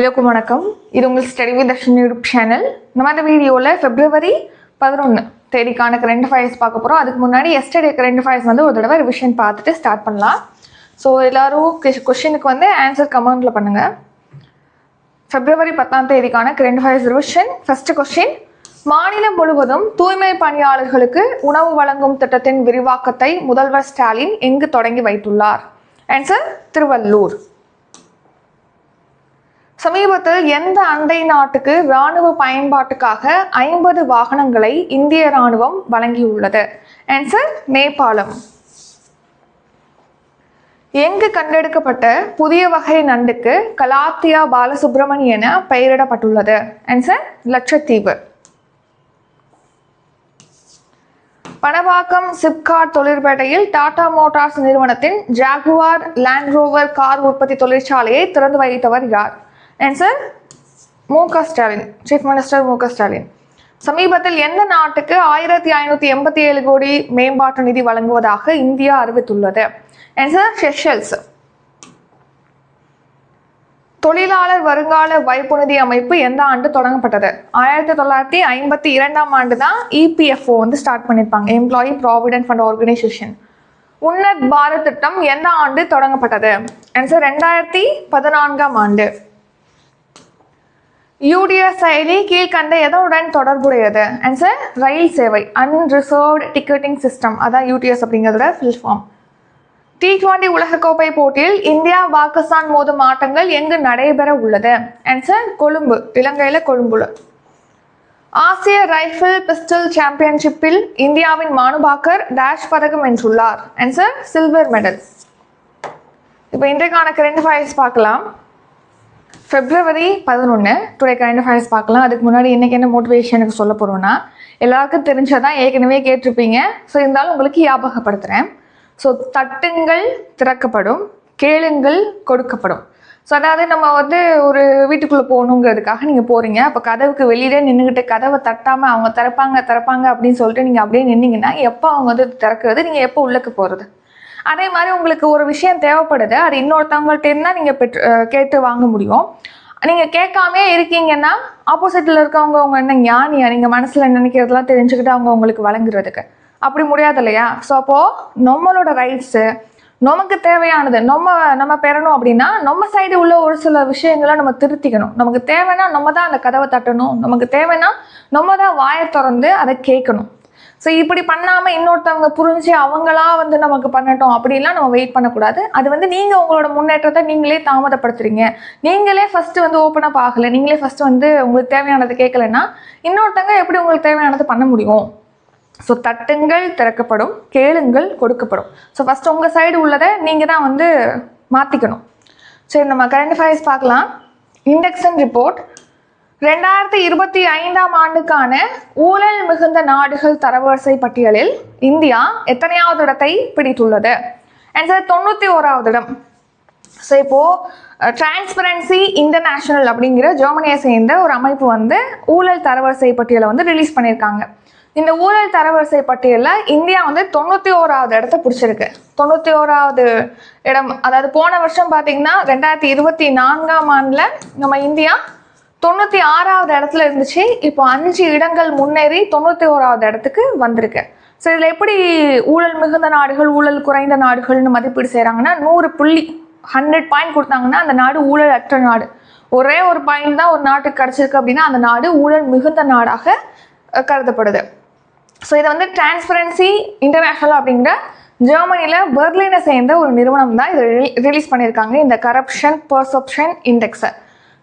எல்லோருக்கும் வணக்கம். இது உங்கள் study with Darshan YouTube channel நம்ம மாதிரி வீடியோவில் பிப்ரவரி பதினொன்று தேதிக்கான கரண்ட் ஃபயர்ஸ் பார்க்க போகிறோம் அதுக்கு முன்னாடி எஸ்டர்டே கரண்ட் ஃபயர்ஸ் வந்து ஒரு தடவை ரிவிஷன் பார்த்துட்டு ஸ்டார்ட் பண்ணலாம். ஸோ எல்லோரும் கொஷினுக்கு வந்து ஆன்சர் கமெண்ட்டில் பண்ணுங்கள் பிப்ரவரி பத்தாம் தேதிக்கான current affairs revision first question மாநிலம் முழுவதும் தூய்மை பணியாளர்களுக்கு உணவு வழங்கும் திட்டத்தின் விரிவாக்கத்தை முதல்வர் ஸ்டாலின் எங்கு தொடங்கி வைத்துள்ளார்? ஆன்சர் திருவள்ளூர். சமீபத்தில் எந்த அண்டை நாட்டுக்கு இராணுவ பயன்பாட்டுக்காக ஐம்பது வாகனங்களை இந்திய இராணுவம் வழங்கியுள்ளது? ஆன்சர் நேபாளம். எங்கு கண்டெடுக்கப்பட்ட புதிய வகை நண்டுக்கு கலாத்தியா பாலசுப்ரமணி என பெயரிடப்பட்டுள்ளது? ஆன்சர் லட்சத்தீவு. பணவாக்கம் சிப்காட் தொழிற்பேட்டையில் டாடா மோட்டார்ஸ் நிறுவனத்தின் ஜாகுவார் லேண்ட் ரோவர் கார் உற்பத்தி தொழிற்சாலையை திறந்து வைத்தவர் யார்? ஆன்சர் மு க ஸ்டாலின் சீஃப் மினிஸ்டர் மு க ஸ்டாலின் சமீபத்தில் எந்த நாட்டுக்கு ஆயிரத்தி ஐநூற்றி எண்பத்தி ஏழு கோடி மேம்பாட்டு நிதி வழங்குவதாக இந்தியா அறிவித்துள்ளது? ஆன்சர் ஷெஷல்ஸ் தொழிலாளர் வருங்கால வைப்பு நிதி அமைப்பு எந்த ஆண்டு தொடங்கப்பட்டது? ஆயிரத்தி தொள்ளாயிரத்தி ஐம்பத்தி இரண்டாம் ஆண்டு தான் இபிஎஃப்ஓ வந்து ஸ்டார்ட் பண்ணியிருப்பாங்க employee provident fund organisation Unnat Bharat திட்டம் எந்த ஆண்டு தொடங்கப்பட்டது? ஆன்சர் ரெண்டாயிரத்தி பதினான்காம் ஆண்டு. யூடிஎஸ் செயலி கீழ்கண்ட எதனுடன் தொடர்புடையது? ஆன்சர் ரயில் சேவை அன்ரிசர்வ்டு டிக்கெட்டிங் சிஸ்டம் அதான் யூடிஎஸ் அப்படிங்கிறதோட ஃபில் ஃபார்ம் டி டுவெண்டி உலகக்கோப்பை போட்டியில் இந்தியா பாகிஸ்தான் மோதும் ஆட்டங்கள் எங்கு நடைபெற உள்ளது? ஆன்சர் கொழும்பு இலங்கையில் கொழும்புல. ஆசிய ரைஃபிள் பிஸ்டல் சாம்பியன்ஷிப்பில் இந்தியாவின் மானுபாக்கர் டேஷ் பதக்கம் வென்றுள்ளார். ஆன்சர் சில்வர் மெடல் இப்போ இன்றைக்கான கரண்ட் ஃபைல்ஸ் பார்க்கலாம். ஃபெப்ரவரி பதினொன்று டுடே கரண்ட் அஃபேர்ஸ் பார்க்கலாம். அதுக்கு முன்னாடி இன்றைக்கி என்ன மோட்டிவேஷனுக்கு சொல்ல போகிறோன்னா எல்லாருக்கும் தெரிஞ்சதான் ஏற்கனவே கேட்டிருப்பீங்க. ஸோ இருந்தாலும் உங்களுக்கு ஞாபகப்படுத்துகிறேன் ஸோ தட்டுங்கள் திறக்கப்படும் கேளுங்கள் கொடுக்கப்படும். ஸோ அதாவது நம்ம வந்து ஒரு வீட்டுக்குள்ளே போகணுங்கிறதுக்காக நீங்கள் போகிறீங்க அப்போ கதவுக்கு வெளியிலே நின்றுக்கிட்டு கதவை தட்டாமல் அவங்க திறப்பாங்க திறப்பாங்க அப்படின்னு சொல்லிட்டு நீங்கள் அப்படியே நின்னீங்கன்னா எப்போ அவங்க வந்து திறக்கிறது? நீங்கள் எப்போ உள்ளக்கு போகிறது அதே மாதிரி உங்களுக்கு ஒரு விஷயம் தேவைப்படுது அது இன்னொருத்தவங்கள்ட்ட இருந்தால் நீங்கள் பெற்று கேட்டு வாங்க முடியும். நீங்கள் கேட்காமே இருக்கீங்கன்னா ஆப்போசிட்டில் இருக்கவங்க அவங்க என்ன ஞானியா நீங்கள் மனசில் நினைக்கிறதெல்லாம் தெரிஞ்சுக்கிட்டு அவங்க உங்களுக்கு வழங்குறதுக்கு. அப்படி முடியாது இல்லையா? ஸோ அப்போது நம்மளோட ரைட்ஸு நமக்கு தேவையானது நம்ம நம்ம பெறணும் அப்படின்னா நம்ம சைடு உள்ள ஒரு சில விஷயங்களை நம்ம திருத்திக்கணும். நமக்கு தேவைன்னா நம்ம தான் அந்த கதவை தட்டணும். நமக்கு தேவைன்னா நம்ம தான் வாயை திறந்து அதை கேட்கணும். ஸோ இப்படி பண்ணாமல் இன்னொருத்தவங்க புரிஞ்சு அவங்களா வந்து நமக்கு பண்ணட்டும் அப்படிலாம் நம்ம வெயிட் பண்ணக்கூடாது. அது வந்து நீங்கள் உங்களோட முன்னேற்றத்தை நீங்களே தாமதப்படுத்துறீங்க. நீங்களே ஃபஸ்ட்டு வந்து ஓப்பன் அப் ஆகலை. நீங்களே ஃபஸ்ட்டு வந்து உங்களுக்கு தேவையானது கேட்கலன்னா இன்னொருத்தவங்க எப்படி உங்களுக்கு தேவையானது பண்ண முடியும்? ஸோ தட்டுங்கள் திறக்கப்படும் கேளுங்கள் கொடுக்கப்படும். ஸோ ஃபஸ்ட்டு உங்கள் சைடு உள்ளதை நீங்கள் தான் வந்து மாற்றிக்கணும் சரி நம்ம கரண்ட் ஃபைல்ஸ் பார்க்கலாம். இண்டக்ஷன் ரிப்போர்ட் ரெண்டாயிரத்தி இருபத்தி ஐந்தாம் ஆண்டுக்கான ஊழல் மிகுந்த நாடுகள் தரவரிசை பட்டியலில் இந்தியா எத்தனையாவது இடத்தை பிடித்துள்ளது? ஆன்சர் தொண்ணூற்றி ஓராவது இடம். ஸோ இப்போது டிரான்ஸ்பரன்சி இன்டர்நேஷ்னல் அப்படிங்கிற ஜெர்மனியை சேர்ந்த ஒரு அமைப்பு வந்து ஊழல் தரவரிசை பட்டியலை வந்து ரிலீஸ் பண்ணியிருக்காங்க. இந்த ஊழல் தரவரிசை பட்டியலில் இந்தியா வந்து தொண்ணூற்றி ஓராவது இடத்த பிடிச்சிருக்கு. தொண்ணூற்றி ஓராவது இடம் அதாவது போன வருஷம் பார்த்தீங்கன்னா ரெண்டாயிரத்தி இருபத்தி நான்காம் ஆண்டில் நம்ம இந்தியா தொண்ணூற்றி ஆறாவது இடத்துல இருந்துச்சு. இப்போ அஞ்சு இடங்கள் முன்னேறி தொண்ணூற்றி ஓராவது இடத்துக்கு வந்திருக்கு. ஸோ இதில் எப்படி ஊழல் மிகுந்த நாடுகள் ஊழல் குறைந்த நாடுகள்னு மதிப்பீடு செய்கிறாங்கன்னா நூறு புள்ளி ஹண்ட்ரட் பாயிண்ட் கொடுத்தாங்கன்னா அந்த நாடு ஊழல் அற்ற நாடு. ஒரே ஒரு பாயிண்ட் தான் ஒரு நாட்டுக்கு கிடச்சிருக்கு அப்படின்னா அந்த நாடு ஊழல் மிகுந்த நாடாக கருதப்படுது. ஸோ இதை வந்து டிரான்ஸ்பரன்சி இன்டர்நேஷ்னல் அப்படிங்கிற ஜெர்மனியில் பெர்லினை சேர்ந்த ஒரு நிறுவனம் தான் இதை ரிலீஸ் பண்ணியிருக்காங்க. இந்த கரப்ஷன் பர்செப்ஷன் இண்டெக்ஸை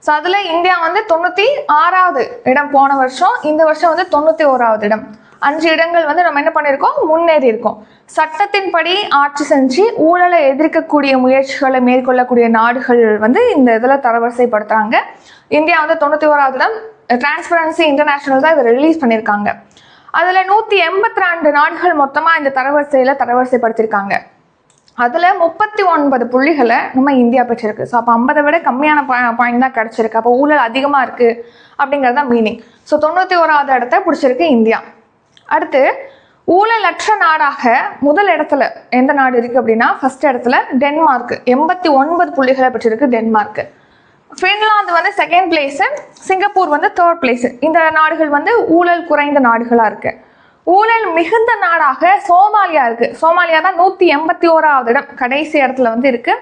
ஸோ அதில் இந்தியா வந்து தொண்ணூற்றி ஆறாவது இடம் போன வருஷம். இந்த வருஷம் வந்து தொண்ணூற்றி ஓராவது இடம். அஞ்சு இடங்கள் வந்து நம்ம என்ன பண்ணியிருக்கோம் முன்னேறி இருக்கோம் சட்டத்தின்படி ஆட்சி செஞ்சு ஊழலை எதிர்க்கக்கூடிய முயற்சிகளை மேற்கொள்ளக்கூடிய நாடுகள் வந்து இந்த இதில் தரவரிசைப்படுத்துகிறாங்க இந்தியா வந்து தொண்ணூற்றி ஓராவது இடம். டிரான்ஸ்பரன்சி இன்டர்நேஷ்னல் தான் இதை ரிலீஸ் பண்ணியிருக்காங்க. அதில் நூற்றி எண்பத்தி ரெண்டு நாடுகள் மொத்தமாக இந்த தரவரிசையில் தரவரிசைப்படுத்தியிருக்காங்க. அதில் முப்பத்தி ஒன்பது புள்ளிகளை நம்ம இந்தியா பெற்றிருக்கு. ஸோ அப்போ ஐம்பதை விட கம்மியான பாயிண்ட் தான் கிடச்சிருக்கு. அப்போ ஊழல் அதிகமாக இருக்குது அப்படிங்கிறது தான் மீனிங் ஸோ தொண்ணூற்றி ஓராவது இடத்த பிடிச்சிருக்கு இந்தியா. அடுத்து ஊழலற்ற நாடாக முதல் இடத்துல எந்த நாடு இருக்குது அப்படின்னா ஃபஸ்ட் இடத்துல டென்மார்க். எண்பத்தி ஒன்பது புள்ளிகளை பெற்றிருக்கு டென்மார்க். ஃபின்லாந்து வந்து செகண்ட் பிளேஸு சிங்கப்பூர் வந்து தேர்ட் பிளேஸு இந்த நாடுகள் வந்து ஊழல் குறைந்த நாடுகளாக இருக்குது ஊழல் மிகுந்த நாடாக சோமாலியா இருக்கு. சோமாலியா தான் நூற்றி எண்பத்தி ஓராவது இடம். கடைசி இடத்துல வந்து இருக்கு.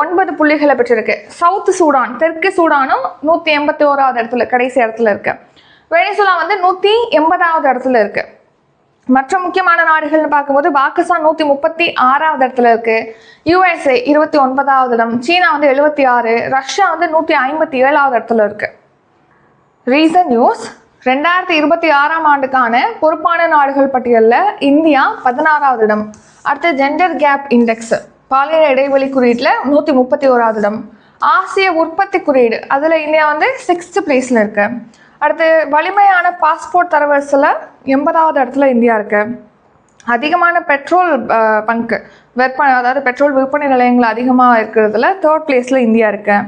ஒன்பது புள்ளிகளை பெற்றிருக்கு. சவுத் சூடான் தெற்கு சூடானும் நூற்றி எண்பத்தி ஓராவது இடத்துல கடைசி இடத்துல இருக்கு. வெனிசுலா வந்து நூற்றி எண்பதாவது இடத்துல இருக்கு. மற்ற முக்கியமான நாடுகள்னு பார்க்கும்போது பாகிஸ்தான் நூற்றி முப்பத்தி ஆறாவது இடத்துல இருக்கு. யூஎஸ்ஏ இருபத்தி ஒன்பதாவது இடம். சீனா வந்து எழுபத்தி ஆறு. ரஷ்யா வந்து நூற்றி ஐம்பத்தி ஏழாவது இடத்துல இருக்கு. ரீசன் நியூஸ் ரெண்டாயிரத்தி இருபத்தி ஆறாம் ஆண்டுக்கான பொறுப்பான நாடுகள் பட்டியலில் இந்தியா பதினாறாவது இடம். அடுத்து ஜெண்டர் கேப் இண்டெக்ஸ் பாலின இடைவெளி குறியீட்டில் நூற்றி முப்பத்தி ஓராவது இடம். ஆசிய உற்பத்தி குறியீடு அதில் இந்தியா வந்து சிக்ஸ்த் பிளேஸில் இருக்கு. அடுத்து வலிமையான பாஸ்போர்ட் தரவரிசையில் எண்பதாவது இடத்துல இந்தியா இருக்கு. அதிகமான பெட்ரோல் பங்கு விற்பனை அதாவது பெட்ரோல் விற்பனை நிலையங்கள் அதிகமாக இருக்கிறதுல தேர்ட் பிளேஸில் இந்தியா இருக்கு.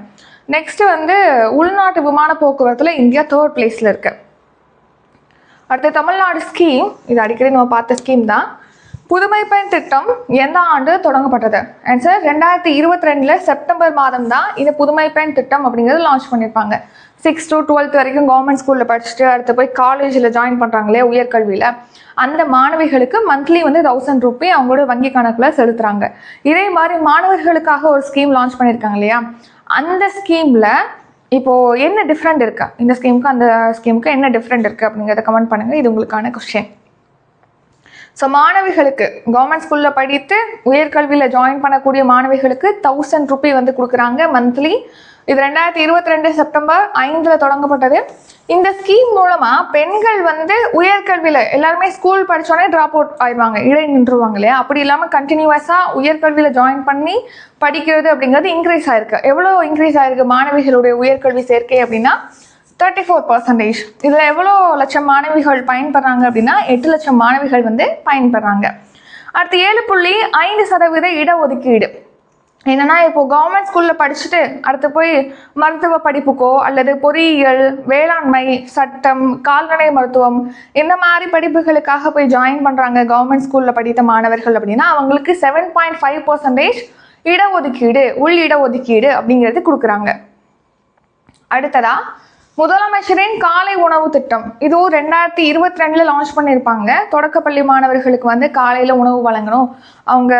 நெக்ஸ்ட்டு வந்து உள்நாட்டு விமான போக்குவரத்தில் இந்தியா தேர்ட் பிளேஸில் இருக்குது அடுத்து தமிழ்நாடு ஸ்கீம் இது அடிக்கடி நம்ம பார்த்த ஸ்கீம் தான். புதுமை பெண் திட்டம் எந்த ஆண்டு தொடங்கப்பட்டது? ஆன்சர் ரெண்டாயிரத்தி இருபத்தி ரெண்டில் செப்டம்பர் மாதம் தான் இந்த புதுமை பெண் திட்டம் அப்படிங்கிறது லான்ச் பண்ணியிருப்பாங்க சிக்ஸ் டு டுவெல்த் வரைக்கும் கவர்மெண்ட் ஸ்கூலில் படிச்சுட்டு அடுத்து போய் காலேஜில் ஜாயின் பண்ணுறாங்களே உயர்கல்வியில். அந்த மாணவிகளுக்கு மந்த்லி வந்து தௌசண்ட் ருபி அவங்களோட வங்கி கணக்கில் செலுத்துகிறாங்க இதே மாதிரி மாணவர்களுக்காக ஒரு ஸ்கீம் லான்ச் பண்ணியிருக்காங்க இல்லையா? அந்த ஸ்கீமில் இப்போ என்ன டிஃப்ரெண்ட் இருக்குது இந்த ஸ்கீமுக்கு அந்த ஸ்கீமுக்கு என்ன டிஃப்ரெண்ட் இருக்கு அப்படிங்கிறத கமெண்ட் பண்ணுங்க. இது உங்களுக்கான கொஸ்டின் ஸோ மாணவிகளுக்கு கவர்மெண்ட் ஸ்கூலில் படித்து உயர்கல்வியில் ஜாயின் பண்ணக்கூடிய மாணவிகளுக்கு தௌசண்ட் ருபி வந்து கொடுக்குறாங்க மந்த்லி இது ரெண்டாயிரத்தி இருபத்தி ரெண்டு செப்டம்பர் ஐந்தில் தொடங்கப்பட்டது. இந்த ஸ்கீம் மூலமாக பெண்கள் வந்து உயர்கல்வியில் எல்லாருமே ஸ்கூல் படித்தோடனே ட்ராப் அவுட் ஆயிடுவாங்க இடை நின்றுவாங்க இல்லையா? அப்படி இல்லாமல் கண்டினியூவஸாக உயர்கல்வியில் ஜாயின் பண்ணி படிக்கிறது அப்படிங்கிறது இன்க்ரீஸ் ஆயிருக்கு. எவ்வளோ இன்க்ரீஸ் ஆயிருக்கு மாணவிகளுடைய உயர்கல்வி சேர்க்கை அப்படின்னா? தேர்ட்டி ஃபோர் பர்சன்டேஜ் இதில் எவ்வளோ லட்சம் மாணவிகள் பயன்படுறாங்க அப்படின்னா எட்டு லட்சம் மாணவிகள் வந்து பயன்படுறாங்க அடுத்து ஏழு புள்ளி ஐந்து சதவீத இடஒதுக்கீடு. என்னன்னா இப்போ கவர்மெண்ட் ஸ்கூலில் படிச்சுட்டு அடுத்து போய் மருத்துவ படிப்புக்கோ அல்லது பொறியியல் வேளாண்மை சட்டம் கால்நடை மருத்துவம் இந்த மாதிரி படிப்புகளுக்காக போய் ஜாயின் பண்ணுறாங்க கவர்மெண்ட் ஸ்கூலில் படித்த மாணவர்கள் அப்படின்னா அவங்களுக்கு செவன் பாயிண்ட் ஃபைவ் பர்சன்டேஜ் இடஒதுக்கீடு உள் இடஒதுக்கீடு அப்படிங்கிறது கொடுக்குறாங்க. அடுத்ததா முதலமைச்சரின் காலை உணவு திட்டம். இதுவும் ரெண்டாயிரத்தி இருபத்தி ரெண்டுல லான்ச் பண்ணியிருப்பாங்க தொடக்கப்பள்ளி மாணவர்களுக்கு வந்து காலையில உணவு வழங்கணும். அவங்க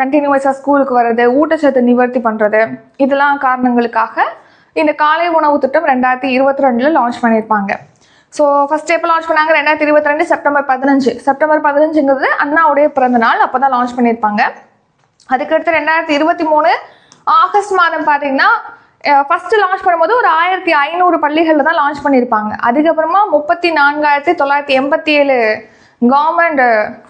கண்டினியூஸாக ஸ்கூலுக்கு வர்றது ஊட்டச்சத்து நிவர்த்தி பண்றது இதெல்லாம் காரணங்களுக்காக இந்த காலை உணவு திட்டம் ரெண்டாயிரத்தி இருபத்தி ரெண்டுல லான்ச் பண்ணியிருப்பாங்க. ஸோ ஃபர்ஸ்ட் எப்போ லான்ச் பண்ணாங்க ரெண்டாயிரத்தி இருபத்தி ரெண்டு செப்டம்பர் பதினஞ்சு. செப்டம்பர் பதினஞ்சுங்கிறது அண்ணாவுடைய பிறந்த நாள். அப்போ தான் லான்ச் பண்ணியிருப்பாங்க. அதுக்கடுத்து ரெண்டாயிரத்தி இருபத்தி மூணு ஆகஸ்ட் மாதம் பார்த்தீங்கன்னா ஃபஸ்ட்டு லான்ச் பண்ணும்போது ஒரு ஆயிரத்தி ஐநூறு பள்ளிகளில் தான் லான்ச் பண்ணியிருப்பாங்க. அதுக்கப்புறமா முப்பத்தி நான்காயிரத்தி தொள்ளாயிரத்தி எண்பத்தி ஏழு கவர்மெண்ட்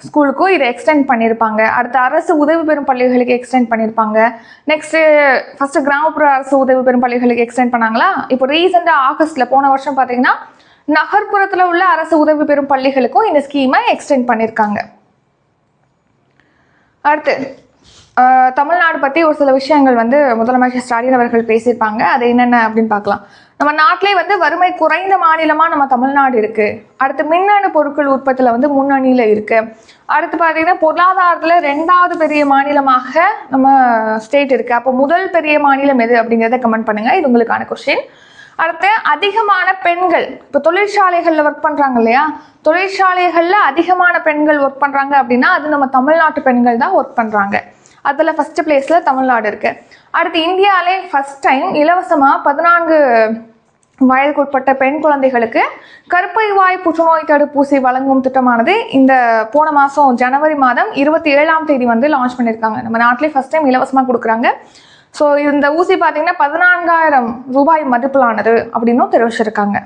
ஸ்கூலுக்கும் இதை எக்ஸ்டெண்ட் பண்ணியிருப்பாங்க. அடுத்து அரசு உதவி பெறும் பள்ளிகளுக்கு எக்ஸ்டெண்ட் பண்ணியிருப்பாங்க. நெக்ஸ்ட்டு ஃபஸ்ட்டு கிராமப்புற அரசு உதவி பெறும் பள்ளிகளுக்கு எக்ஸ்டெண்ட் பண்ணாங்களா? இப்போ ரீசெண்டாக ஆகஸ்ட்டில் போன வருஷம் பார்த்தீங்கன்னா நகர்ப்புறத்தில் உள்ள அரசு உதவி பெறும் பள்ளிகளுக்கும் இந்த ஸ்கீமை எக்ஸ்டெண்ட் பண்ணியிருக்காங்க. அடுத்து தமிழ்நாடு பற்றி ஒரு சில விஷயங்கள் வந்து முதலமைச்சர் ஸ்டாலின் அவர்கள் பேசியிருப்பாங்க. அது என்னென்ன அப்படின்னு பார்க்கலாம். நம்ம நாட்டிலே வந்து வறுமை குறைந்த மாநிலமாக நம்ம தமிழ்நாடு இருக்கு. அடுத்து மின்னணு பொருட்கள் உற்பத்தியில் வந்து முன்னணியில் இருக்கு. அடுத்து பார்த்தீங்கன்னா பொருளாதாரத்தில் ரெண்டாவது பெரிய மாநிலமாக நம்ம ஸ்டேட் இருக்கு. அப்போ முதல் பெரிய மாநிலம் எது அப்படிங்கிறத கமெண்ட் பண்ணுங்க. இது உங்களுக்கான கொஸ்டின் அடுத்து அதிகமான பெண்கள் இப்போ தொழிற்சாலைகளில் ஒர்க் பண்ணுறாங்க இல்லையா? தொழிற்சாலைகளில் அதிகமான பெண்கள் ஒர்க் பண்ணுறாங்க அப்படின்னா அது நம்ம தமிழ்நாட்டு பெண்கள் தான் ஒர்க் பண்ணுறாங்க அதில் ஃபஸ்ட்டு பிளேஸில் தமிழ்நாடு இருக்குது அடுத்து இந்தியாவிலே ஃபஸ்ட் டைம் இலவசமாக பதினான்கு வயதுக்குட்பட்ட பெண் குழந்தைகளுக்கு கருப்பை வாய் புற்றுநோய் தடுப்பூசி வழங்கும் திட்டமானது இந்த போன மாதம் ஜனவரி மாதம் இருபத்தி ஏழாம் தேதி வந்து லான்ச் பண்ணியிருக்காங்க நம்ம நாட்டிலே ஃபஸ்ட் டைம் இலவசமாக கொடுக்குறாங்க. ஸோ இந்த ஊசி பார்த்தீங்கன்னா பதினான்காயிரம் ரூபாய் மதிப்பிலானது அப்படின்னும் தெரிவிச்சிருக்காங்க.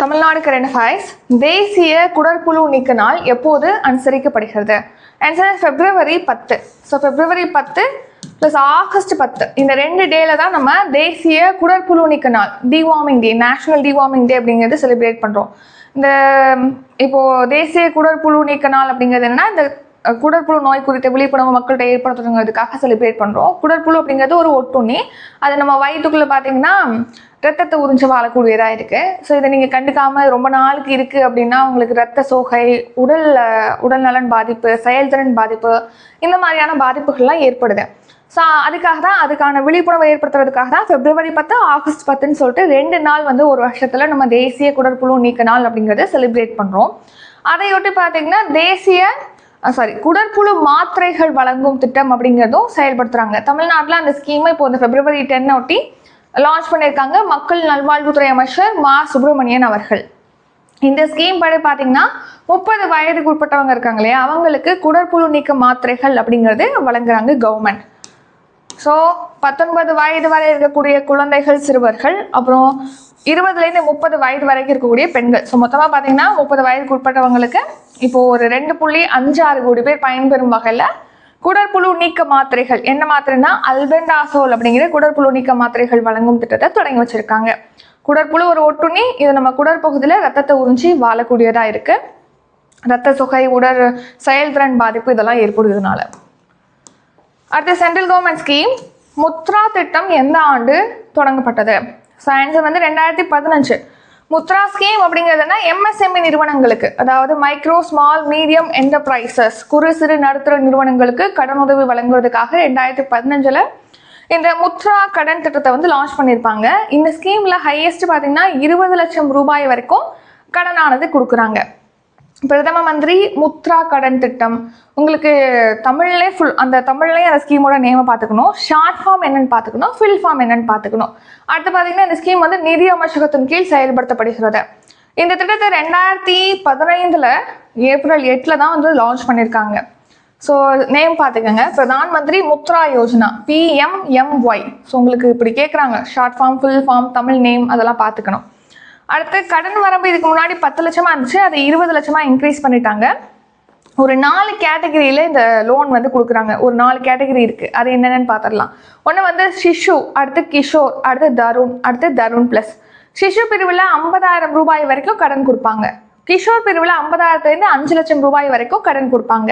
தமிழ்நாடு கரண்ட் அஃபேர்ஸ் தேசிய குடற்புழு நீக்க நாள் எப்போது அனுசரிக்கப்படுகிறது? ஆன்சர் பிப்ரவரி பத்து. ஸோ பிப்ரவரி பத்து ப்ளஸ் ஆகஸ்ட் பத்து. இந்த ரெண்டு டேல தான் நம்ம தேசிய குடற்புழு நீக்க நாள் deworming day national deworming day அப்படிங்கிறது செலிப்ரேட் பண்ணுறோம் இந்த இப்போ தேசிய குடற்புழு நீக்க நாள் அப்படிங்கிறது என்னன்னா இந்த குடற்புழு நோய் குறித்த விழிப்புணர்வு மக்கள்கிட்ட ஏற்படுத்துறதுக்காக செலிப்ரேட் பண்ணுறோம் குடற்புழு அப்படிங்கிறது ஒரு ஒட்டுண்ணி. அது நம்ம வயிற்றுக்குள்ளே பார்த்தீங்கன்னா ரத்தத்தை உறிஞ்சு வாழக்கூடியதாக இருக்குது ஸோ இதை நீங்கள் கண்டுக்காமல் ரொம்ப நாளுக்கு இருக்குது அப்படின்னா உங்களுக்கு ரத்த சோகை உடல் உடல்நலன் உடல் நலன் பாதிப்பு செயல்திறன் பாதிப்பு இந்த மாதிரியான பாதிப்புகள்லாம் ஏற்படுது. ஸோ அதுக்காக தான் அதுக்கான விழிப்புணர்வை ஏற்படுத்துறதுக்காக தான் பிப்ரவரி பத்து ஆகஸ்ட் பத்துன்னு சொல்லிட்டு ரெண்டு நாள் வந்து ஒரு வருஷத்தில் நம்ம தேசிய குடற்புழு நீக்க நாள் அப்படிங்கிறத செலிப்ரேட் பண்ணுறோம் அதையொட்டி பார்த்தீங்கன்னா தேசிய சாரி குடற்புழு மாத்திரைகள் வழங்கும் திட்டம் அப்படிங்கிறதும் செயல்படுத்துகிறாங்க தமிழ்நாட்டில் அந்த ஸ்கீமை இப்போ இந்த பிப்ரவரி டென்னை ஒட்டி லான்ச் பண்ணியிருக்காங்க மக்கள் நல்வாழ்வுத்துறை அமைச்சர் மா. சுப்பிரமணியன் அவர்கள். இந்த ஸ்கீம் படி பார்த்தீங்கன்னா முப்பது வயதுக்கு உட்பட்டவங்க இருக்காங்க இல்லையா? அவங்களுக்கு குடற்புழு நீக்க மாத்திரைகள் அப்படிங்கிறது வழங்குறாங்க கவர்மெண்ட் ஸோ பத்தொன்பது வயது வரை இருக்கக்கூடிய குழந்தைகள் சிறுவர்கள் அப்புறம் இருபதுலேருந்து முப்பது வயது வரைக்கும் இருக்கக்கூடிய பெண்கள். ஸோ மொத்தமாக பார்த்தீங்கன்னா முப்பது வயதுக்கு உட்பட்டவங்களுக்கு இப்போது ஒரு ரெண்டு புள்ளி அஞ்சு ஆறு கோடி பேர் பயன்பெறும் வகையில் குடற்புழு நீக்க மாத்திரைகள். என்ன மாத்திரைனா அல்பெண்டாசோல் அப்படிங்கிற குடற்புழு நீக்க மாத்திரைகள் வழங்கும் திட்டத்தை தொடங்கி வச்சிருக்காங்க. குடற்புழு ஒரு ஒட்டுண்ணி. இது நம்ம குடற்பகுதியில் ரத்தத்தை உறிஞ்சி வாழக்கூடியதாக இருக்கு. ரத்த சுகை உடல் செயல்திறன் பாதிப்பு இதெல்லாம் ஏற்படுகிறதுனால அடுத்து சென்ட்ரல் கவர்மெண்ட் ஸ்கீம் முத்ரா திட்டம் எந்த ஆண்டு தொடங்கப்பட்டது? ஸோ ஆன்சர் வந்து ரெண்டாயிரத்தி பதினஞ்சு. முத்ரா ஸ்கீம் அப்படிங்கிறதுனா எம்எஸ்எம்இ நிறுவனங்களுக்கு அதாவது மைக்ரோ ஸ்மால் மீடியம் என்டர்பிரைசஸ் குறு சிறு நடுத்தர நிறுவனங்களுக்கு கடனுதவி வழங்குவதற்காக ரெண்டாயிரத்தி பதினஞ்சில் இந்த முத்ரா கடன் திட்டத்தை வந்து லான்ச் பண்ணியிருப்பாங்க. இந்த ஸ்கீமில் ஹையஸ்ட் பார்த்தீங்கன்னா இருபது லட்சம் ரூபாய் வரைக்கும் கடனானது கொடுக்குறாங்க. பிரதம மந்திரி முத்ரா கடன் திட்டம். உங்களுக்கு தமிழ்லேயே ஃபுல் அந்த தமிழ்லேயே அந்த ஸ்கீமோட நேமை பார்த்துக்கணும். ஷார்ட் ஃபார்ம் என்னன்னு பார்த்துக்கணும். ஃபில் ஃபார்ம் என்னன்னு பார்த்துக்கணும். அடுத்து பார்த்தீங்கன்னா இந்த ஸ்கீம் வந்து நிதி அமைச்சகத்தின் கீழ் செயல்படுத்தப்படுகிறது. இந்த திட்டத்தை ரெண்டாயிரத்தி பதினைந்தில் ஏப்ரல் எட்டில் தான் வந்து லான்ச் பண்ணியிருக்காங்க. ஸோ நேம் பார்த்துக்கோங்க. பிரதான் மந்திரி முத்ரா யோஜனா பிஎம்எம்ஒய் ஸோ உங்களுக்கு இப்படி கேட்குறாங்க. Short form full form Tamil name அதெல்லாம் பார்த்துக்கணும். அடுத்து கடன் வரம்பு இதுக்கு முன்னாடி பத்து லட்சமாக இருந்துச்சு அதை இருபது லட்சமாக இன்க்ரீஸ் பண்ணிட்டாங்க. ஒரு நாலு கேட்டகரியில் இந்த லோன் வந்து கொடுக்குறாங்க. ஒரு நாலு கேட்டகரி இருக்குது அது என்னென்னு பார்த்துடலாம். ஒன்று வந்து சிஷு அடுத்து கிஷோர் அடுத்து தருண் அடுத்து தருண் ப்ளஸ் சிஷு பிரிவில் ஐம்பதாயிரம் ரூபாய் வரைக்கும் கடன் கொடுப்பாங்க. கிஷோர் பிரிவில் ஐம்பதாயிரத்துலேருந்து அஞ்சு லட்சம் ரூபாய் வரைக்கும் கடன் கொடுப்பாங்க.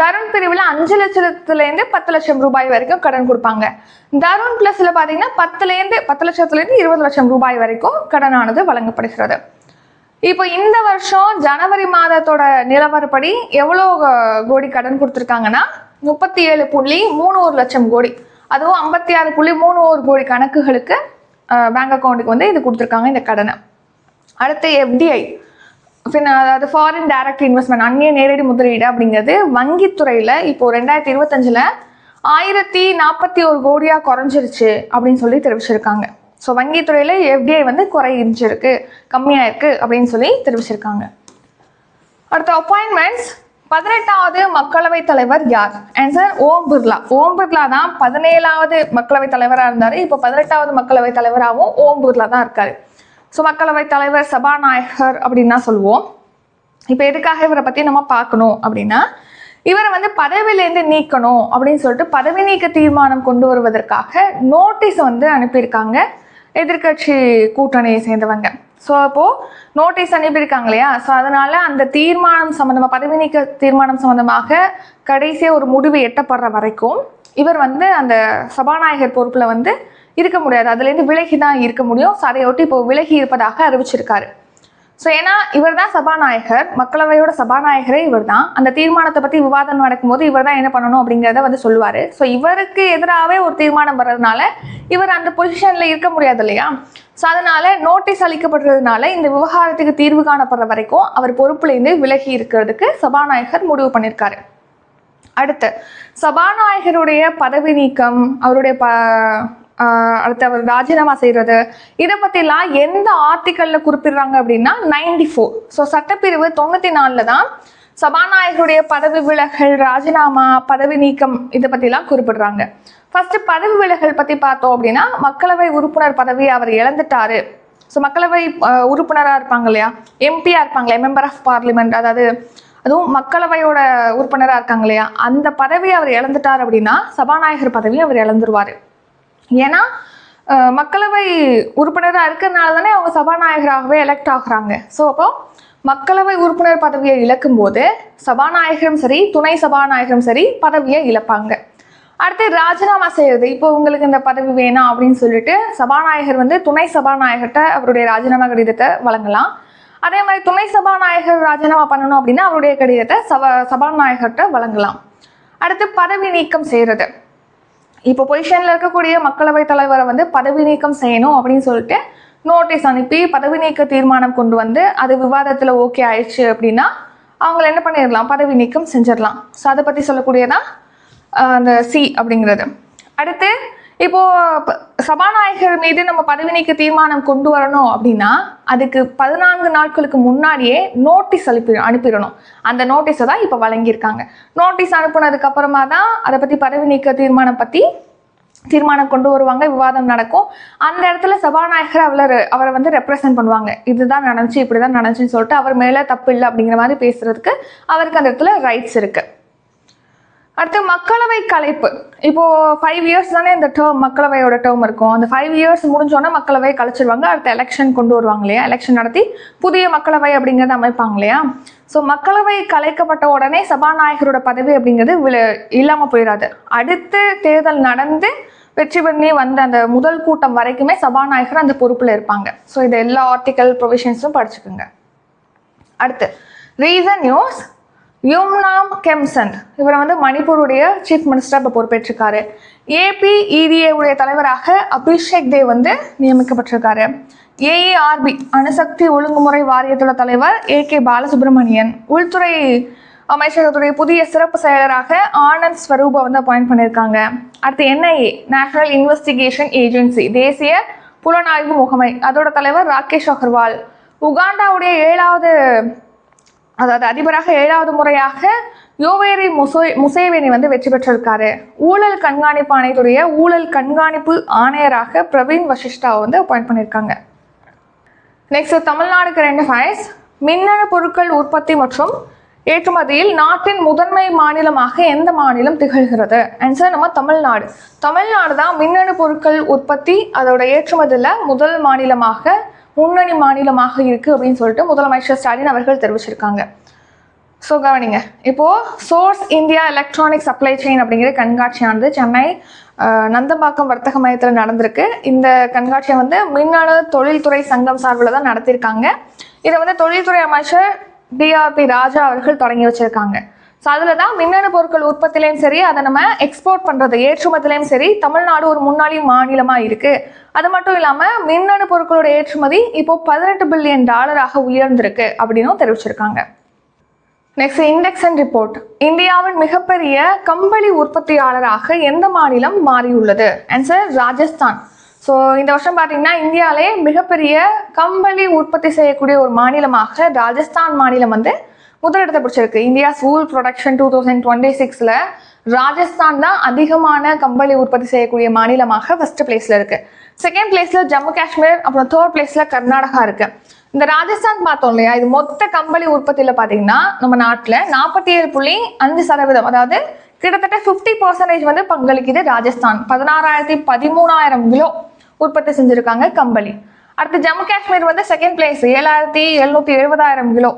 தருண் பிரிவில் அஞ்சு லட்சத்துலேருந்து பத்து லட்சம் ரூபாய் வரைக்கும் கடன் கொடுப்பாங்க. தருண் ப்ளஸில் பார்த்தீங்கன்னா பத்துலேருந்து பத்து லட்சத்துலேருந்து இருபது லட்சம் ரூபாய் வரைக்கும் கடனானது வழங்கப்படுகிறது. இப்போ இந்த வருஷம் ஜனவரி மாதத்தோட நிலவரப்படி எவ்வளோ கோடி கடன் கொடுத்துருக்காங்கன்னா முப்பத்தி ஏழு புள்ளி மூணு ஒரு லட்சம் கோடி. அதுவும் ஐம்பத்தி ஆறு புள்ளி மூணு ஒரு கோடி கணக்குகளுக்கு பேங்க் அக்கௌண்ட்டுக்கு வந்து இது கொடுத்துருக்காங்க இந்த கடனை. அடுத்து எஃப்டிஐ. பின்ன அதாவது ஃபாரின் டைரக்ட் இன்வெஸ்ட்மெண்ட் அந்நிய நேரடி முதலீடு அப்படிங்கிறது வங்கித்துறையில் இப்போ ரெண்டாயிரத்தி இருபத்தஞ்சில் ஆயிரத்தி நாற்பத்தி ஒரு கோடியாக குறைஞ்சிருச்சு அப்படின்னு சொல்லி தெரிவிச்சிருக்காங்க. ஸோ வங்கித்துறையில் எஃப்டிஐ வந்து குறைஞ்சிருக்கு கம்மியாக இருக்குது அப்படின்னு சொல்லி தெரிவிச்சிருக்காங்க. அடுத்த அப்பாயின்மெண்ட்ஸ் பதினெட்டாவது மக்களவைத் தலைவர் யார்? ஆன்சர் ஓம் பிர்லா. ஓம் பிர்லா தான் பதினேழாவது மக்களவைத் தலைவராக இருந்தார். இப்போ பதினெட்டாவது மக்களவைத் தலைவராகவும் ஓம் பிர்லா தான் இருக்காரு. ஸோ மக்களவைத் தலைவர் சபாநாயகர் அப்படின்னு தான் சொல்லுவோம். இப்போ எதுக்காக இவரை பற்றி நம்ம பார்க்கணும் அப்படின்னா இவரை வந்து பதவியிலேருந்து நீக்கணும் அப்படின்னு சொல்லிட்டு பதவி நீக்க தீர்மானம் கொண்டு வருவதற்காக நோட்டீஸ் வந்து அனுப்பியிருக்காங்க. எதிர்க்கட்சி கூட்டணியை சேர்ந்தவங்க. ஸோ அப்போது நோட்டீஸ் அனுப்பியிருக்காங்க இல்லையா? ஸோ அதனால் அந்த தீர்மானம் சம்மந்தமாக பதவி நீக்க தீர்மானம் சம்மந்தமாக கடைசியாக ஒரு முடிவு எட்டப்படுற வரைக்கும் இவர் வந்து அந்த சபாநாயகர் பொறுப்பில் வந்து இருக்க முடியாது. அதுலேருந்து விலகி தான் இருக்க முடியும். ஸோ அதையொட்டி இப்போ விலகி இருப்பதாக அறிவிச்சிருக்காரு. ஸோ ஏன்னா இவர் தான் சபாநாயகர். மக்களவையோட சபாநாயகரே இவர் தான் அந்த தீர்மானத்தை பற்றி விவாதம் நடக்கும்போது இவர் தான் என்ன பண்ணணும் அப்படிங்கிறத வந்து சொல்லுவார். ஸோ இவருக்கு எதிராகவே ஒரு தீர்மானம் வர்றதுனால இவர் அந்த பொசிஷனில் இருக்க முடியாது இல்லையா? ஸோ அதனால நோட்டீஸ் அளிக்கப்படுறதுனால இந்த விவகாரத்துக்கு தீர்வு காணப்படுற வரைக்கும் அவர் பொறுப்புலேருந்து விலகி இருக்கிறதுக்கு சபாநாயகர் முடிவு பண்ணியிருக்காரு அடுத்து சபாநாயகருடைய பதவி நீக்கம் அவருடைய ப அடுத்து அவர் ராஜினாமா செய்கிறது இதை பற்றிலாம் எந்த ஆர்டிக்கலில் குறிப்பிடுறாங்க அப்படின்னா நைன்டி ஃபோர் ஸோ சட்டப்பிரிவு தொண்ணூற்றி நாலில் தான் சபாநாயகருடைய பதவி விலகல் ராஜினாமா பதவி நீக்கம் இதை பற்றிலாம் குறிப்பிடுறாங்க. ஃபர்ஸ்ட் பதவி விலகல் பற்றி பார்த்தோம் அப்படின்னா மக்களவை உறுப்பினர் பதவியை அவர் இழந்துட்டாரு. ஸோ மக்களவை உறுப்பினராக இருப்பாங்க இல்லையா? எம்பியாக இருப்பாங்க இல்லையா? மெம்பர் ஆஃப் பார்லிமெண்ட் அதாவது அதுவும் மக்களவையோட உறுப்பினராக இருக்காங்க இல்லையா? அந்த பதவியை அவர் இழந்துட்டார் அப்படின்னா சபாநாயகர் பதவியும் அவர் இழந்துருவார். ஏன்னா மக்களவை உறுப்பினராக இருக்கிறதுனால தானே அவங்க சபாநாயகராகவே எலெக்ட் ஆகுறாங்க. ஸோ அப்போ மக்களவை உறுப்பினர் பதவியை இழக்கும் போது சபாநாயகரும் சரி துணை சபாநாயகரும் சரி பதவியை இழப்பாங்க. அடுத்து ராஜினாமா செய்யறது. இப்போ உங்களுக்கு இந்த பதவி வேணாம் அப்படின்னு சொல்லிட்டு சபாநாயகர் வந்து துணை சபாநாயகர்கிட்ட அவருடைய ராஜினாமா கடிதத்தை வழங்கலாம். அதே மாதிரி துணை சபாநாயகர் ராஜினாமா பண்ணணும் அப்படின்னா அவருடைய கடிதத்தை சபா சபாநாயகர்கிட்ட வழங்கலாம். அடுத்து பதவி நீக்கம் செய்யறது. இப்போ பொசிஷனில் இருக்கக்கூடிய மக்களவைத் தலைவரை வந்து பதவி நீக்கம் செய்யணும் அப்படின்னு சொல்லிட்டு நோட்டீஸ் அனுப்பி பதவி நீக்க தீர்மானம் கொண்டு வந்து அது விவாதத்தில் ஓகே ஆயிடுச்சு அப்படின்னா அவங்கள என்ன பண்ணிடலாம்? பதவி நீக்கம் செஞ்சிடலாம். ஸோ அதை பற்றி சொல்லக்கூடியதான் அந்த சி அப்படிங்கிறது. அடுத்து இப்போது சபாநாயகர் மீது நம்ம பதவி நீக்க தீர்மானம் கொண்டு வரணும் அப்படின்னா அதுக்கு பதினான்கு நாட்களுக்கு முன்னாடியே நோட்டீஸ் அனுப்பி அனுப்பிடணும். அந்த நோட்டீஸை தான் இப்போ வழங்கியிருக்காங்க. நோட்டீஸ் அனுப்புனதுக்கு அப்புறமா தான் அதை பற்றி பதவி நீக்க தீர்மானம் பற்றி தீர்மானம் கொண்டு வருவாங்க விவாதம் நடக்கும். அந்த இடத்துல சபாநாயகர் அவளர் அவரை வந்து ரெப்ரசன்ட் பண்ணுவாங்க. இதுதான் நடந்துச்சு இப்படி தான் நடந்துச்சுன்னு சொல்லிட்டு அவர் மேலே தப்பு இல்லை அப்படிங்கிற மாதிரி பேசுறதுக்கு அவருக்கு அந்த இடத்துல ரைட்ஸ் இருக்கு. அடுத்து மக்களவை கலைப்பு. இப்போ ஃபைவ் இயர்ஸ் தானே இந்த டேர்ம் மக்களவையோட டேர்ம் இருக்கும். அந்த ஃபைவ் இயர்ஸ் முடிஞ்சோன்னா மக்களவை கலைச்சிருவாங்க. அடுத்த எலெக்ஷன் கொண்டு வருவாங்க இல்லையா? எலெக்ஷன் நடத்தி புதிய மக்களவை அப்படிங்கிறத அமைப்பாங்க இல்லையா? ஸோ மக்களவை கலைக்கப்பட்ட உடனே சபாநாயகரோட பதவி அப்படிங்கிறது விழ இல்லாமல் போயிடாது அடுத்து தேர்தல் நடந்து வெற்றி பண்ணி வந்த அந்த முதல் கூட்டம் வரைக்குமே சபாநாயகர் அந்த பொறுப்பில் இருப்பாங்க. ஸோ இது எல்லா ஆர்டிக்கல் ப்ரொவிஷன்ஸும் படிச்சுக்கோங்க. அடுத்து ரீசன் நியூஸ் யோம்னாம் கெம்சந்த் இவர் வந்து மணிப்பூருடைய சீஃப் மினிஸ்டர் இப்போ பொறுப்பேற்றிருக்காரு. ஏபிஇடிஏவுடைய தலைவராக அபிஷேக் தேவ் வந்து நியமிக்கப்பட்டிருக்காரு. ஏஇஆர்பி அணுசக்தி ஒழுங்குமுறை வாரியத்தோட தலைவர் ஏ கே பாலசுப்ரமணியன். உள்துறை அமைச்சகத்துடைய புதிய சிறப்பு செயலராக ஆனந்த் ஸ்வரூபா வந்து அப்பாயிண்ட் பண்ணியிருக்காங்க அடுத்து என்ஐஏ நேஷனல் இன்வெஸ்டிகேஷன் ஏஜென்சி தேசிய புலனாய்வு முகமை. அதோட தலைவர் ராகேஷ் அகர்வால். உகாண்டாவுடைய ஏழாவது அதாவது அதிபராக ஏழாவது முறையாக யோவேரி முசோ முசேவேனி வந்து வெற்றி பெற்றிருக்காரு. ஊழல் கண்காணிப்பு ஆணையத்துடைய ஊழல் கண்காணிப்பு ஆணையராக பிரவீன் வசிஷ்டாவை வந்து அப்பாயிண்ட் பண்ணியிருக்காங்க. நெக்ஸ்ட் தமிழ்நாடுக்கு ரெண்டு ஃபைஸ் மின்னணு பொருட்கள் உற்பத்தி மற்றும் ஏற்றுமதியில் நாட்டின் முதன்மை மாநிலமாக எந்த மாநிலம் திகழ்கிறது? ஆன்சர் நம்ம தமிழ்நாடு. தமிழ்நாடு தான் மின்னணு பொருட்கள் உற்பத்தி அதோட ஏற்றுமதியில் முதல் மாநிலமாக முன்னணி மாநிலமாக இருக்குது அப்படின்னு சொல்லிட்டு முதலமைச்சர் ஸ்டாலின் அவர்கள் தெரிவிச்சிருக்காங்க. ஸோ கவனிங்க. இப்போது source India electronic supply chain அப்படிங்கிற கண்காட்சியானது சென்னை நந்தம்பாக்கம் வர்த்தக மையத்தில் நடந்திருக்கு. இந்த கண்காட்சியை வந்து மின்னணு தொழில்துறை சங்கம் சார்பில் தான் நடத்தியிருக்காங்க. இதை வந்து தொழில்துறை அமைச்சர் டிஆர்பி ராஜா அவர்கள் தொடங்கி வச்சுருக்காங்க. ஸோ அதில் தான் மின்னணு பொருட்கள் உற்பத்திலையும் சரி அதை நம்ம எக்ஸ்போர்ட் பண்ணுறது ஏற்றுமதிலையும் சரி தமிழ்நாடு ஒரு முன்னாடி மாநிலமாக இருக்குது அது மட்டும் இல்லாமல் மின்னணு பொருட்களோட ஏற்றுமதி இப்போ பதினெட்டு பில்லியன் டாலராக உயர்ந்திருக்கு அப்படின்னும் தெரிவிச்சிருக்காங்க. நெக்ஸ்ட் இண்டெக்ஸ் அண்ட் ரிப்போர்ட் இந்தியாவின் மிகப்பெரிய கம்பளி உற்பத்தியாளராக எந்த மாநிலம் மாறியுள்ளது? ஆன்சர் ராஜஸ்தான். ஸோ இந்த வருஷம் பார்த்தீங்கன்னா இந்தியாவிலே மிகப்பெரிய கம்பளி உற்பத்தி செய்யக்கூடிய ஒரு மாநிலமாக ராஜஸ்தான் மாநிலம் வந்து முதலிடத்தை பிடிச்சிருக்கு. India wool production two thousand twenty சிக்ஸில் ராஜஸ்தான் தான் அதிகமான கம்பளி உற்பத்தி செய்யக்கூடிய மாநிலமாக ஃபர்ஸ்ட் பிளேஸில் இருக்கு. செகண்ட் பிளேஸில் ஜம்மு காஷ்மீர் அப்புறம் தேர்ட் பிளேஸில் கர்நாடகா இருக்கு. இந்த ராஜஸ்தான் பார்த்தோம் இல்லையா? இது மொத்த கம்பளி உற்பத்தியில் பார்த்தீங்கன்னா நம்ம நாட்டில் நாற்பத்தி ஏழு புள்ளி அஞ்சு சதவீதம் அதாவது கிட்டத்தட்ட ஃபிஃப்டி பர்சன்டேஜ் வந்து பங்களிக்குது ராஜஸ்தான். பதினாறாயிரத்தி பதிமூணாயிரம் கிலோ உற்பத்தி செஞ்சுருக்காங்க கம்பளி. அடுத்து ஜம்மு காஷ்மீர் வந்து செகண்ட் பிளேஸ் ஏழாயிரத்தி எழுநூற்றி எழுபதாயிரம் கிலோ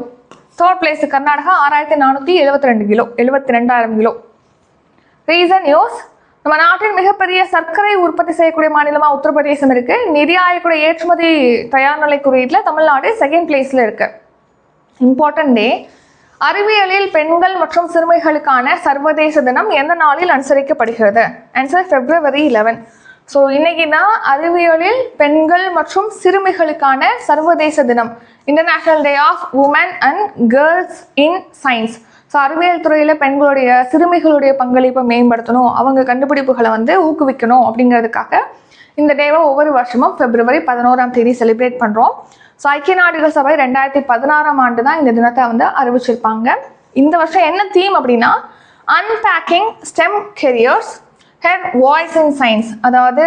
தேர்ட் பிளேஸ் கர்நாடகா ஆறாயிரத்தி நானூற்றி எழுபத்தி ரெண்டு கிலோ எழுபத்தி ரெண்டாயிரம் கிலோ. ரீசன் நியூஸ் நம்ம நாட்டின் மிகப்பெரிய சர்க்கரை உற்பத்தி செய்யக்கூடிய மாநிலமாக உத்தரப்பிரதேசம் இருக்கு. நிதியாயக்கூடிய ஏற்றுமதி தயார் நிலை குறியீட்டில் தமிழ்நாடு செகண்ட் பிளேஸில் இருக்கு. இம்பார்ட்டன்ட் டே அறிவியலில் பெண்கள் மற்றும் சிறுமிகளுக்கான சர்வதேச தினம் எந்த நாளில் அனுசரிக்கப்படுகிறது? ஆன்சர் பிப்ரவரி 11 ஸோ இன்னைக்கு தான் அறிவியலில் பெண்கள் மற்றும் சிறுமிகளுக்கான சர்வதேச தினம் international day of women and girls in science so அறிவியல் துறையில் பெண்களுடைய சிறுமிகளுடைய பங்களிப்பை மேம்படுத்தணும் அவங்க கண்டுபிடிப்புகளை வந்து ஊக்குவிக்கணும் அப்படிங்கிறதுக்காக இந்த டேவை ஒவ்வொரு வருஷமும் பிப்ரவரி பதினோராம் தேதி செலிப்ரேட் பண்ணுறோம் ஸோ ஐக்கிய நாடுகள் சபை ரெண்டாயிரத்தி பதினாறாம் ஆண்டு தான் இந்த தினத்தை வந்து அறிவிச்சிருப்பாங்க. இந்த வருஷம் என்ன தீம் அப்படின்னா unpacking STEM careers her voice in science அதாவது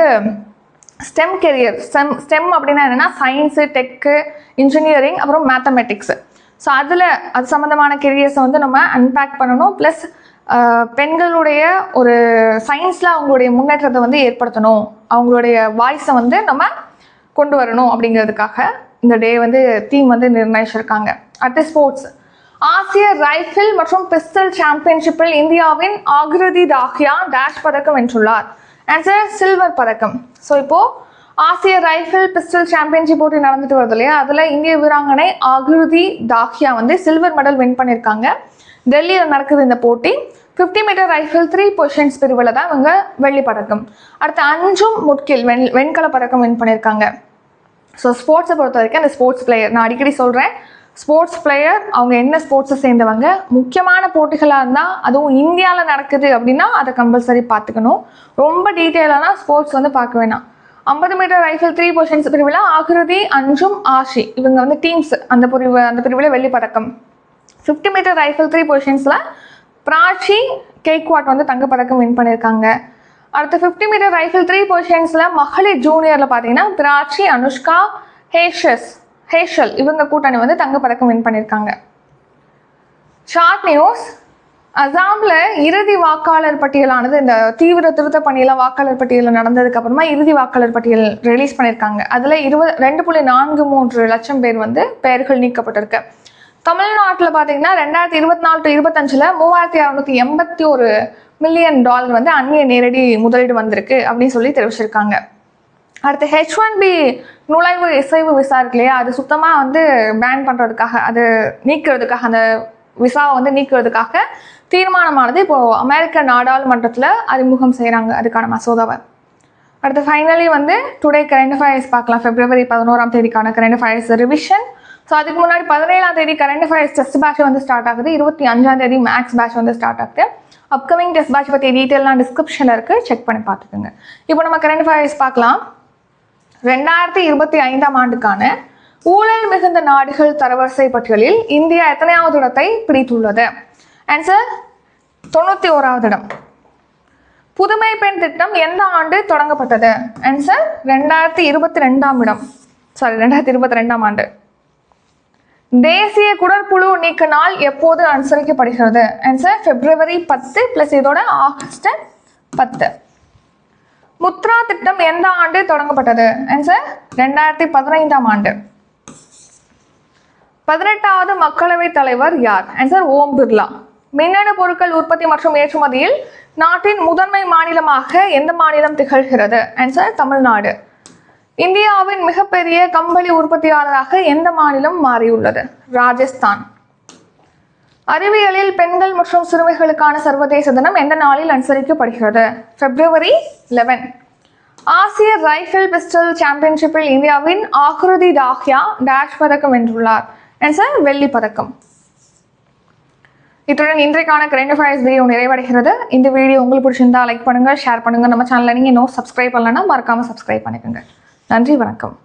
ஸ்டெம் கெரியர் ஸ்டெம் ஸ்டெம் அப்படின்னா என்னென்னா சயின்ஸு டெக்கு இன்ஜினியரிங் அப்புறம் மேத்தமெட்டிக்ஸு ஸோ அதில் அது சம்மந்தமான கெரியர்ஸை வந்து நம்ம அன்பேக் பண்ணணும். ப்ளஸ் பெண்களுடைய ஒரு சயின்ஸில் அவங்களுடைய முன்னேற்றத்தை வந்து ஏற்படுத்தணும். அவங்களுடைய வாய்ஸை வந்து நம்ம கொண்டு வரணும் அப்படிங்கிறதுக்காக இந்த டே வந்து தீம் வந்து நிர்ணயிச்சிருக்காங்க. அடுத்து ஸ்போர்ட்ஸ் ஆசிய ரைஃபிள் மற்றும் பிஸ்டல் சாம்பியன்ஷிப்பில் இந்தியாவின் ஆகிருதி தாஹியா டேஷ் பதக்கம் வென்றுள்ளார். ஆன்சர் சில்வர் பதக்கம். ஸோ இப்போ ஆசிய ரைஃபிள் பிஸ்டல் சாம்பியன்ஷிப் போட்டி நடந்துட்டு வருது இல்லையா? அதில் இந்திய வீராங்கனை ஆகிருதி தாஹியா வந்து சில்வர் மெடல் வின் பண்ணியிருக்காங்க. டெல்லியில் நடக்குது இந்த போட்டி. Fifty metre rifle three positions பிரிவில் தான் இவங்க வெள்ளி பதக்கம். அடுத்து அஞ்சும் முட்கில் வெண் வெண்கல பதக்கம் வின் பண்ணியிருக்காங்க. ஸோ ஸ்போர்ட்ஸை பொறுத்த வரைக்கும் அந்த ஸ்போர்ட்ஸ் பிளேயர் நான் அடிக்கடி சொல்கிறேன் ஸ்போர்ட்ஸ் பிளேயர் அவங்க என்ன ஸ்போர்ட்ஸை சேர்ந்தவங்க? முக்கியமான போட்டிகளாக இருந்தால் அதுவும் இந்தியாவில் நடக்குது அப்படின்னா அதை கம்பல்சரி பார்த்துக்கணும். ரொம்ப டீட்டெயிலான ஸ்போர்ட்ஸ் வந்து பார்க்க வேணாம். ஐம்பது மீட்டர் ரைஃபிள் த்ரீ பொசிஷன்ஸ் பிரிவில் ஆகிருதி அஞ்சும் ஆஷி. இவங்க வந்து டீம்ஸ் அந்த பிரிவு அந்த பிரிவில் வெள்ளி பதக்கம். ஃபிஃப்டி மீட்டர் ரைஃபிள் த்ரீ பொசிஷன்ஸில் பிராச்சி கேக்வாட் வந்து தங்கப்பதக்கம் வின் பண்ணியிருக்காங்க. அடுத்து ஃபிஃப்டி மீட்டர் ரைஃபிள் த்ரீ பொசிஷன்ஸில் மகளிர் ஜூனியரில் பார்த்தீங்கன்னா பிராச்சி அனுஷ்கா ஹேஷஸ். ஹேஷல் இவங்க கூட்டணி வந்து தங்கப்பதக்கம் வின் பண்ணியிருக்காங்க ஷார்ட் நியூஸ் அசாமில் இறுதி வாக்காளர் பட்டியலானது இந்த தீவிர திருத்த பணியில் வாக்காளர் பட்டியலில் நடந்ததுக்கு அப்புறமா இறுதி வாக்காளர் பட்டியல் ரிலீஸ் பண்ணியிருக்காங்க அதில் இருபது ரெண்டு புள்ளி நான்கு மூன்று லட்சம் பேர் வந்து பெயர்கள் நீக்கப்பட்டிருக்கு. தமிழ்நாட்டில் பார்த்தீங்கன்னா ரெண்டாயிரத்தி இருபத்தி நாலு டு இருபத்தஞ்சில் மூவாயிரத்தி அறநூற்றி எண்பத்தி ஒரு மில்லியன் டாலர் வந்து அந்நிய நேரடி முதலீடு வந்திருக்கு அப்படின்னு சொல்லி தெரிவிச்சிருக்காங்க. அடுத்து ஹெச் ஒன் பி நுழைவு இசைவு விசா இருக்கு இல்லையா? அது சுத்தமாக வந்து பேன் பண்ணுறதுக்காக அது நீக்கிறதுக்காக அந்த விசாவை வந்து நீக்கிறதுக்காக தீர்மானமானது இப்போது அமெரிக்க நாடாளுமன்றத்தில் அறிமுகம் செய்கிறாங்க அதுக்கான மசோதாவை. அடுத்து ஃபைனலி வந்து டுடே கரண்ட் ஃபயர்ஸ் பார்க்கலாம். பிப்ரவரி பதினோராம் தேதிக்கான கரண்ட் ஃபயர்ஸ் ரிவிஷன் ஸோ அதுக்கு முன்னாடி பதினேழாம் தேதி கரண்ட் ஃபயர்ஸ் டெஸ்ட் பேட்ச் வந்து ஸ்டார்ட் ஆகுது. இருபத்தி அஞ்சாம் தேதி மேக்ஸ் பேட்ச் வந்து ஸ்டார்ட் ஆகுது. அப்கமிங் டெஸ்ட் பேட்ச் பற்றி டீட்டெயிலாம் டிஸ்கிரிப்ஷனில் இருக்குது செக் பண்ணி பார்த்துக்கோங்க. இப்போ நம்ம கரண்ட் ஃபயர்ஸ் பார்க்கலாம். ரெண்டாயிரத்தி இருபத்தி ஐந்தாம் ஆண்டுக்கான ஊழல் மிகுந்த நாடுகள் தரவரிசை பட்டியலில் இந்தியா எத்தனையாவது இடத்தை பிடித்துள்ளது? ஆன்சர் தொண்ணூற்றி ஓராவது இடம். புதுமை பெண் திட்டம் எந்த ஆண்டு தொடங்கப்பட்டது? ஆன்சர் ரெண்டாயிரத்தி இருபத்தி ரெண்டாம் இடம். சாரி ரெண்டாயிரத்தி இருபத்தி ரெண்டாம் ஆண்டு. தேசிய குடற்புழு நீக்க நாள் எப்போது அனுசரிக்கப்படுகிறது? ஆன்சர் பிப்ரவரி பத்து ப்ளஸ் இதோட ஆகஸ்ட் பத்து. முத்ரா திட்டம் எந்த ஆண்டு தொடங்கப்பட்டது? ஆன்சர் ரெண்டாயிரத்தி பதினைந்தாம் ஆண்டு. பதினெட்டாவது மக்களவை தலைவர் யார்? ஆன்சர் ஓம் பிர்லா. மின்னணு பொருட்கள் உற்பத்தி மற்றும் ஏற்றுமதியில் நாட்டின் முதன்மை மாநிலமாக எந்த மாநிலம் திகழ்கிறது? ஆன்சர் தமிழ்நாடு. இந்தியாவின் மிகப்பெரிய கம்பளி உற்பத்தியாளராக எந்த மாநிலம் மாறியுள்ளது? ராஜஸ்தான். அறிவியலில் பெண்கள் மற்றும் சிறுமிகளுக்கான சர்வதேச தினம் எந்த நாளில் அனுசரிக்கப்படுகிறது? பிப்ரவரி லெவன் ஆசிய ரைஃபிள் பிஸ்டல் சாம்பியன்ஷிப்பில் இந்தியாவின் ஆக்ருதி டாஹ்யா டேஷ் பதக்கம் வென்றுள்ளார். ஆன்சர் வெள்ளி பதக்கம். இத்துடன் இன்றைக்கான கரண்ட் அஃபேர்ஸ் வீடியோ நிறைவடைகிறது. இந்த வீடியோ உங்களுக்கு பிடிச்சிருந்தா லைக் பண்ணுங்கள் ஷேர் பண்ணுங்கள் நம்ம சேனலில் நீங்கள் இன்னும் சப்ஸ்கிரைப் பண்ணலன்னா மறக்காமல் சப்ஸ்கிரைப் பண்ணிக்கோங்க. நன்றி வணக்கம்.